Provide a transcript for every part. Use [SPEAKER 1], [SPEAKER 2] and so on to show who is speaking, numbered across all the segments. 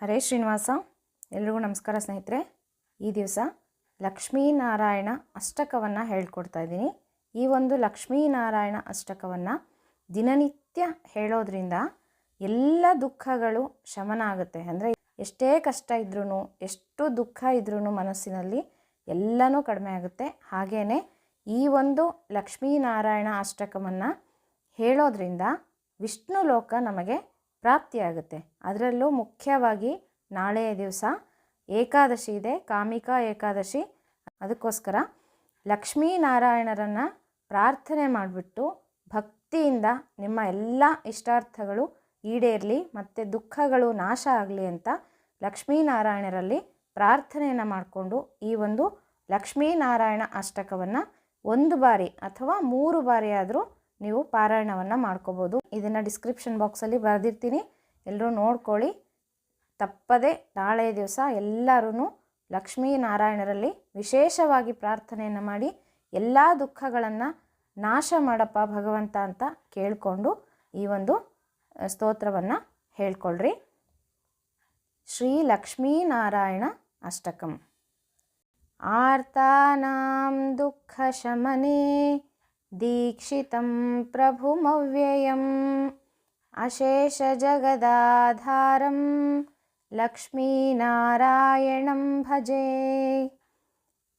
[SPEAKER 1] ಹರೇ ಶ್ರೀನಿವಾಸ, ಎಲ್ರಿಗೂ ನಮಸ್ಕಾರ ಸ್ನೇಹಿತರೆ. ಈ ದಿವಸ ಲಕ್ಷ್ಮೀನಾರಾಯಣ ಅಷ್ಟಕವನ್ನು ಹೇಳ್ಕೊಡ್ತಾ ಇದ್ದೀನಿ. ಈ ಒಂದು ಲಕ್ಷ್ಮೀನಾರಾಯಣ ಅಷ್ಟಕವನ್ನು ದಿನನಿತ್ಯ ಹೇಳೋದ್ರಿಂದ ಎಲ್ಲ ದುಃಖಗಳು ಶಮನ ಆಗುತ್ತೆ. ಅಂದರೆ ಎಷ್ಟೇ ಕಷ್ಟ ಇದ್ರೂ ಎಷ್ಟು ದುಃಖ ಇದ್ರೂ ಮನಸ್ಸಿನಲ್ಲಿ ಎಲ್ಲನೂ ಕಡಿಮೆ ಆಗುತ್ತೆ. ಹಾಗೆಯೇ ಈ ಒಂದು ಲಕ್ಷ್ಮೀನಾರಾಯಣ ಅಷ್ಟಕವನ್ನು ಹೇಳೋದ್ರಿಂದ ವಿಷ್ಣು ಲೋಕ ನಮಗೆ ಪ್ರಾಪ್ತಿಯಾಗುತ್ತೆ. ಅದರಲ್ಲೂ ಮುಖ್ಯವಾಗಿ ನಾಳೆಯ ದಿವಸ ಏಕಾದಶಿ ಇದೆ, ಕಾಮಿಕಾ ಏಕಾದಶಿ. ಅದಕ್ಕೋಸ್ಕರ ಲಕ್ಷ್ಮೀನಾರಾಯಣರನ್ನು ಪ್ರಾರ್ಥನೆ ಮಾಡಿಬಿಟ್ಟು ಭಕ್ತಿಯಿಂದ ನಿಮ್ಮ ಎಲ್ಲ ಇಷ್ಟಾರ್ಥಗಳು ಈಡೇರಲಿ, ಮತ್ತು ದುಃಖಗಳು ನಾಶ ಆಗಲಿ ಅಂತ ಲಕ್ಷ್ಮೀನಾರಾಯಣರಲ್ಲಿ ಪ್ರಾರ್ಥನೆಯನ್ನು ಮಾಡಿಕೊಂಡು ಈ ಒಂದು ಲಕ್ಷ್ಮೀನಾರಾಯಣ ಅಷ್ಟಕವನ್ನು ಒಂದು ಬಾರಿ ಅಥವಾ ಮೂರು ಬಾರಿ ಆದರೂ ನೀವು ಪಾರಾಯಣವನ್ನು ಮಾಡ್ಕೋಬೋದು. ಇದನ್ನು ಡಿಸ್ಕ್ರಿಪ್ಷನ್ ಬಾಕ್ಸಲ್ಲಿ ಬರೆದಿರ್ತೀನಿ. ಎಲ್ಲರೂ ನೋಡ್ಕೊಳ್ಳಿ. ತಪ್ಪದೆ ನಾಳೆ ದಿವಸ ಎಲ್ಲರೂ ಲಕ್ಷ್ಮೀನಾರಾಯಣರಲ್ಲಿ ವಿಶೇಷವಾಗಿ ಪ್ರಾರ್ಥನೆಯನ್ನು ಮಾಡಿ ಎಲ್ಲ ದುಃಖಗಳನ್ನು ನಾಶ ಮಾಡಪ್ಪ ಭಗವಂತ ಅಂತ ಕೇಳಿಕೊಂಡು ಈ ಒಂದು ಸ್ತೋತ್ರವನ್ನು ಹೇಳ್ಕೊಳ್ರಿ. ಶ್ರೀ ಲಕ್ಷ್ಮೀನಾರಾಯಣ ಅಷ್ಟಕಂ. ಆರ್ತಾನಾಂ दीक्षितं प्रभुमव्ययम् अशेषजगदाधारं लक्ष्मीनारायणं भजे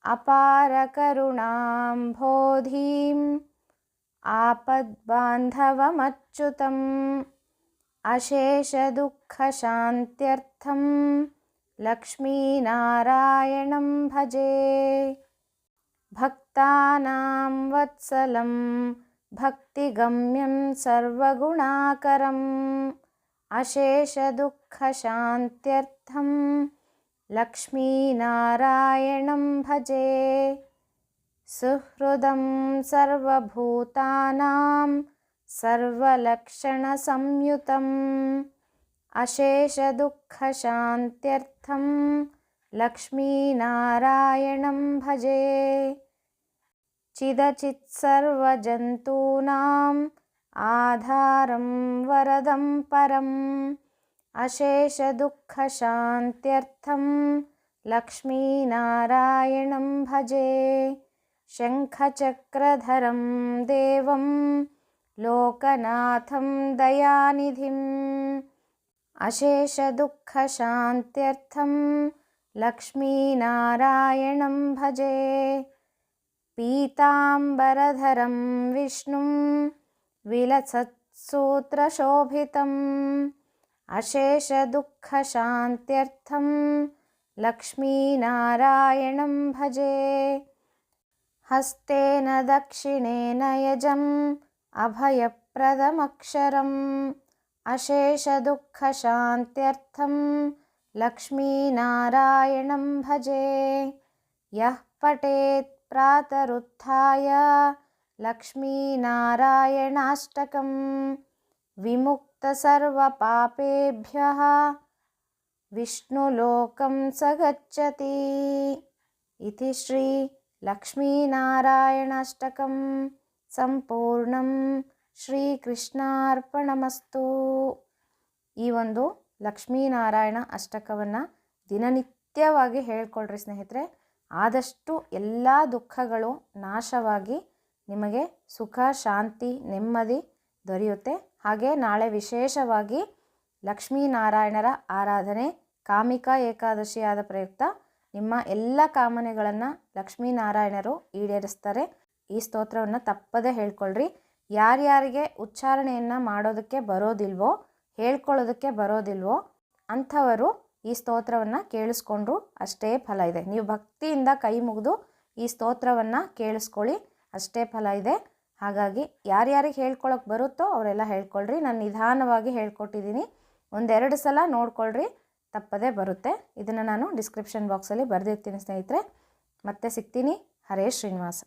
[SPEAKER 1] अपारकरुणां बोधिम् आपद्बान्धवमच्युतम् अशेषदुःखशान्त्यर्थं लक्ष्मीनारायणं भजे। भक्तानां वत्सलं भक्तिगम्यं सर्वगुणाकरम् अशेषदुःखशान्त्यर्थं लक्ष्मीनारायणं भजे सुहृदं सर्वभूतानां सर्वलक्षणसंयुतम् अशेषदुःखशान्त्यर्थं लक्ष्मीनारायणं भजे। चिदचित्सर्वजन्तूनाम् आधारं वरदं परम्। अशेषदुःखशान्त्यर्थं लक्ष्मीनारायणं भजे। शङ्खचक्रधरं देवं लोकनाथं दयानिधिम्। अशेषदुःखशान्त्यर्थं लक्ष्मीनारायणं भजे पीताम्बरधरं विष्णुं विलसत्सूत्रशोभितम् अशेषदुःखशान्त्यर्थं लक्ष्मीनारायणं भजे। हस्तेन दक्षिणेन यजम् अभयप्रदमक्षरम् अशेषदुःखशान्त्यर्थं लक्ष्मीनारायणं भजे यः पठेत् प्रातरुत्थाय लक्ष्मीनारायणाष्टकं विमुक्तसर्वपापेभ्यः विष्णुलोकं स गच्छति इति श्री ಲಕ್ಷ್ಮೀನಾರಾಯಣಾಷ್ಟಕಂ ಸಂಪೂರ್ಣಂ ಶ್ರೀಕೃಷ್ಣಾರ್ಪಣಮಸ್ತು ಈ ಒಂದು ಲಕ್ಷ್ಮೀನಾರಾಯಣ ಅಷ್ಟಕವನ್ನು ದಿನನಿತ್ಯವಾಗಿ ಹೇಳ್ಕೊಳ್ರಿ ಸ್ನೇಹಿತರೆ. ಆದಷ್ಟು ಎಲ್ಲ ದುಃಖಗಳು ನಾಶವಾಗಿ ನಿಮಗೆ ಸುಖ, ಶಾಂತಿ, ನೆಮ್ಮದಿ ದೊರೆಯುತ್ತೆ. ಹಾಗೆ ನಾಳೆ ವಿಶೇಷವಾಗಿ ಲಕ್ಷ್ಮೀನಾರಾಯಣರ ಆರಾಧನೆ, ಕಾಮಿಕಾ ಏಕಾದಶಿಯಾದ ಪ್ರಯುಕ್ತ ನಿಮ್ಮ ಎಲ್ಲ ಕಾಮನೆಗಳನ್ನು ಲಕ್ಷ್ಮೀನಾರಾಯಣರು ಈಡೇರಿಸ್ತಾರೆ. ಈ ಸ್ತೋತ್ರವನ್ನು ತಪ್ಪದೇ ಹೇಳ್ಕೊಳ್ರಿ. ಯಾರ್ಯಾರಿಗೆ ಉಚ್ಚಾರಣೆಯನ್ನು ಮಾಡೋದಕ್ಕೆ ಬರೋದಿಲ್ವೋ ಹೇಳ್ಕೊಳ್ಳೋದಕ್ಕೆ ಬರೋದಿಲ್ವೋ? ಅಂಥವರು ಈ ಸ್ತೋತ್ರವನ್ನು ಕೇಳಿಸ್ಕೊಂಡ್ರು ಅಷ್ಟೇ ಫಲ ಇದೆ. ನೀವು ಭಕ್ತಿಯಿಂದ ಕೈ ಮುಗಿದು ಈ ಸ್ತೋತ್ರವನ್ನು ಕೇಳಿಸ್ಕೊಳ್ಳಿ, ಅಷ್ಟೇ ಫಲ ಇದೆ. ಹಾಗಾಗಿ ಯಾರ್ಯಾರಿಗೆ ಹೇಳ್ಕೊಳಕ್ಕೆ ಬರುತ್ತೋ ಅವರೆಲ್ಲ ಹೇಳ್ಕೊಳ್ರಿ. ನಾನು ನಿಧಾನವಾಗಿ ಹೇಳ್ಕೊಟ್ಟಿದ್ದೀನಿ. ಒಂದೆರಡು ಸಲ ನೋಡ್ಕೊಳ್ರಿ, ತಪ್ಪದೇ ಬರುತ್ತೆ. ಇದನ್ನು ನಾನು ಡಿಸ್ಕ್ರಿಪ್ಷನ್ ಬಾಕ್ಸಲ್ಲಿ ಬರೆದಿರ್ತೀನಿ ಸ್ನೇಹಿತರೆ. ಮತ್ತೆ ಸಿಗ್ತೀನಿ. ಹರೇ ಶ್ರೀನಿವಾಸ.